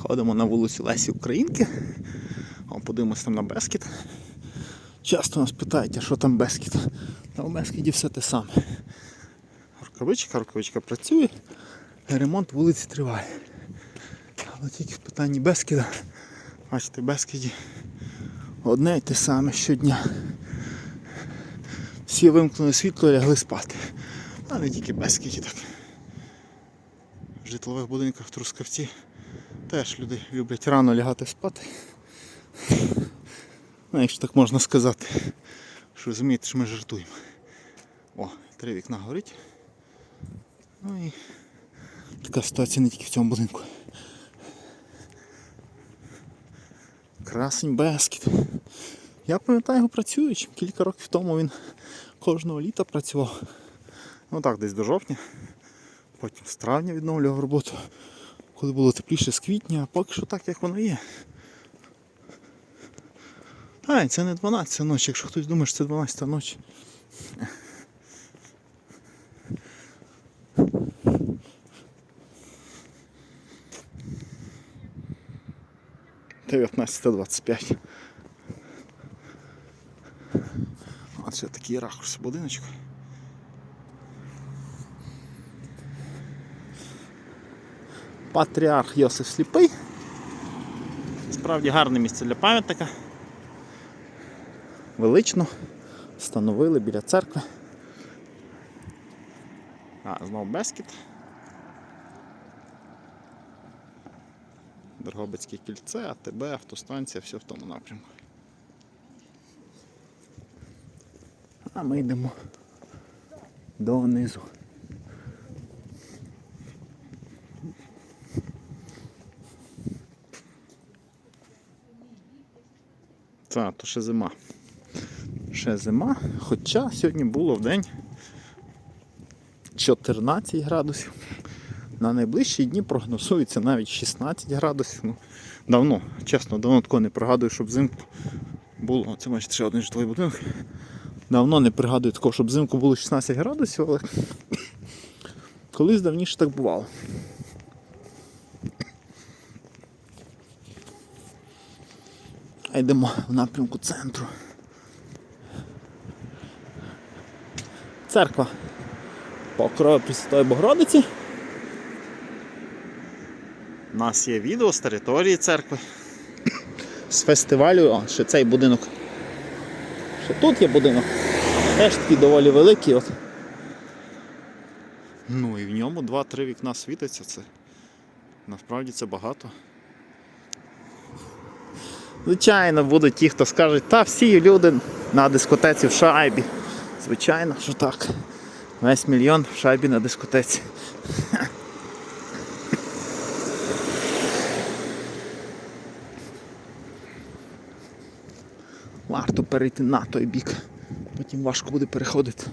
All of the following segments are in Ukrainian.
Ходимо на вулицю Лесі Українки. О, подивимось там на Бескіт. Часто нас питають, а що там Бескіт? Та у Бескіті все те саме. Рукавичка, рукавичка працює, ремонт вулиці триває. Але тільки в питанні Бескіда, бачите, в Бескіді одне й те саме щодня. Всі вимкнули світло і лягли спати. А не тільки Бескіді так. В житлових будинках в Трускавці теж люди люблять рано лягати спати. Ну, якщо так можна сказати. Що розумієте, що ми жартуємо. О, три вікна горить. Ну і така ситуація не тільки в цьому будинку. Красень Бескіт. Я пам'ятаю його працюючим. Кілька років тому він кожного літа працював. Ну так, десь до жовтня. Потім з травня відновлював роботу. Коли було тепліше з квітня, а поки що так, як воно є. Ай, це не 12 ночі, якщо хтось думає, що це 12 ночі. 19.25. А це такий ракурс будиночку. Патріарх Йосиф Сліпий. Справді гарне місце для пам'ятника. Велично. Встановили біля церкви. А, знову Бескіт. Дрогобицьке кільце, АТБ, автостанція, все в тому напрямку. А ми йдемо донизу. Так, то ще зима. Ще зима, хоча сьогодні було в день 14 градусів. На найближчі дні прогнозується навіть 16 градусів. Ну, давно, чесно, давно такого не пригадую, щоб взимку було. Це бачите, ще один житловий будинок. Давно не пригадую такого, щоб взимку було 16 градусів, але колись давніше так бувало. Йдемо в напрямку центру. Церква Покрова Пресвятої Богородиці. У нас є відео з території церкви. З фестивалю, о, ще цей будинок. Ще тут є будинок. Теж такий доволі великий. От. Ну і в ньому 2-3 вікна світиться. Це насправді це багато. Звичайно, будуть ті, хто скажуть, та всі люди на дискотеці в шайбі. Звичайно, що так. Весь мільйон в шайбі на дискотеці. Варто перейти на той бік. Потім важко буде переходити.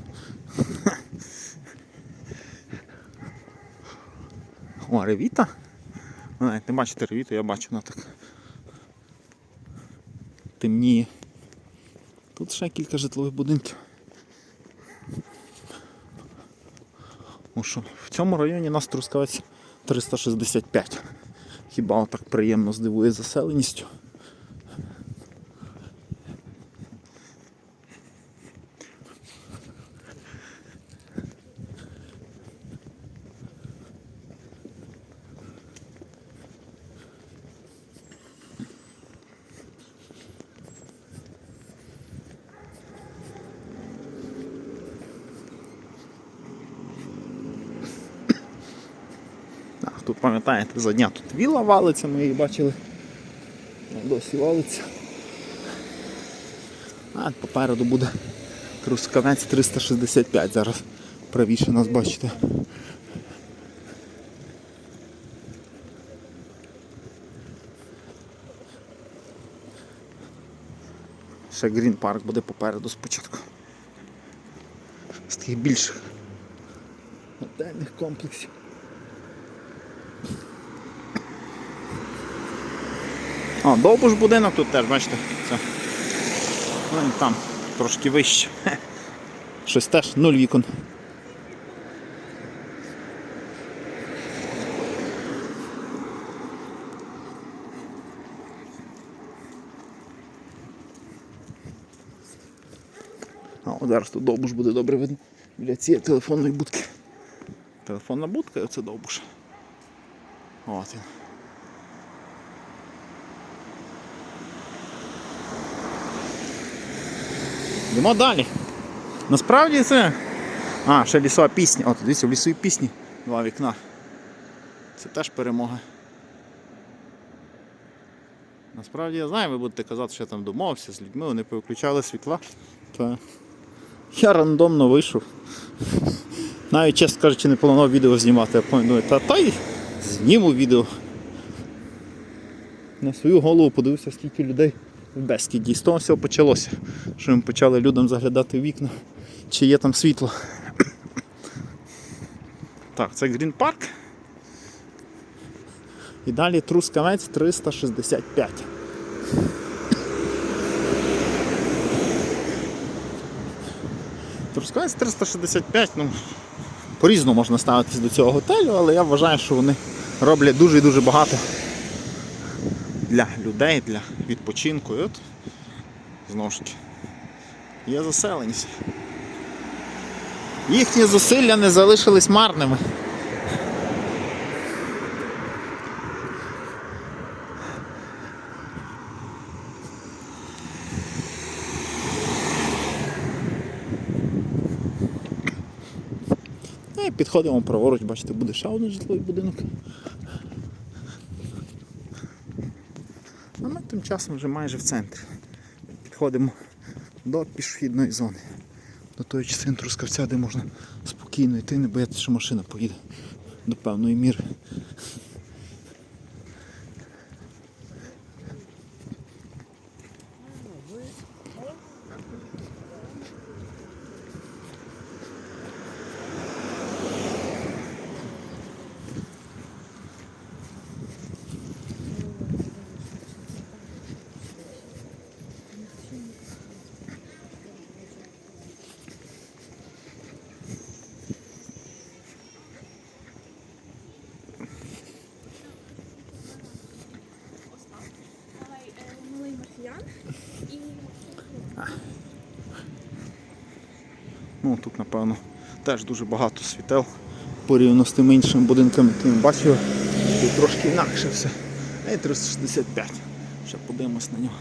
О, ревіта. Не бачите ревіту, я бачу вона так. Темніє. Тут ще кілька житлових будинків. Ну що, в цьому районі нас трускавець 365. Хіба так приємно здивує заселеністю? Тут пам'ятаєте, за дня тут віла валиться, ми її бачили. Досі валиться. А попереду буде Трускавець 365 зараз правіше нас бачите. Ще Грін парк буде попереду спочатку. З таких більших готельних комплексів. О, довбуш будинок тут теж, бачите? Це. Ну там, трошки вище. Щось теж нуль вікон. О, зараз тут довбуш буде добре видно. Біля цієї телефонної будки. Телефонна будка і оце довбуш. От він. Йдемо далі. Насправді це. А, ще лісова пісня. От, дивіться, в лісовій пісні два вікна. Це теж перемога. Насправді я знаю, ви будете казати, що я там домовився з людьми, вони повиключали світла. Та я рандомно вийшов. Навіть, чесно кажучи, не планував відео знімати, я думаю, та та й зніму відео. На свою голову подивився, скільки людей в Бескіді. З того всього почалося, що ми почали людям заглядати в вікна, чи є там світло. Так, це Грін Парк. І далі Трускавець 365. Трускавець 365, ну, по-різному можна ставитись до цього готелю, але я вважаю, що вони роблять дуже і дуже багато для людей, для відпочинку. І от знову ж таки є заселеність. Їхні зусилля не залишились марними. Ну підходимо праворуч, бачите, буде ще один житловий будинок. А ми тим часом вже майже в центрі. Підходимо до пішохідної зони. До тої частини Трускавця, де можна спокійно йти, не боятися, що машина поїде до певної міри. Ну, тут, напевно, теж дуже багато світел порівняно з тими іншими будинками, які ми бачили. Тут трошки інакше все. А 365. Ще подивимось на нього.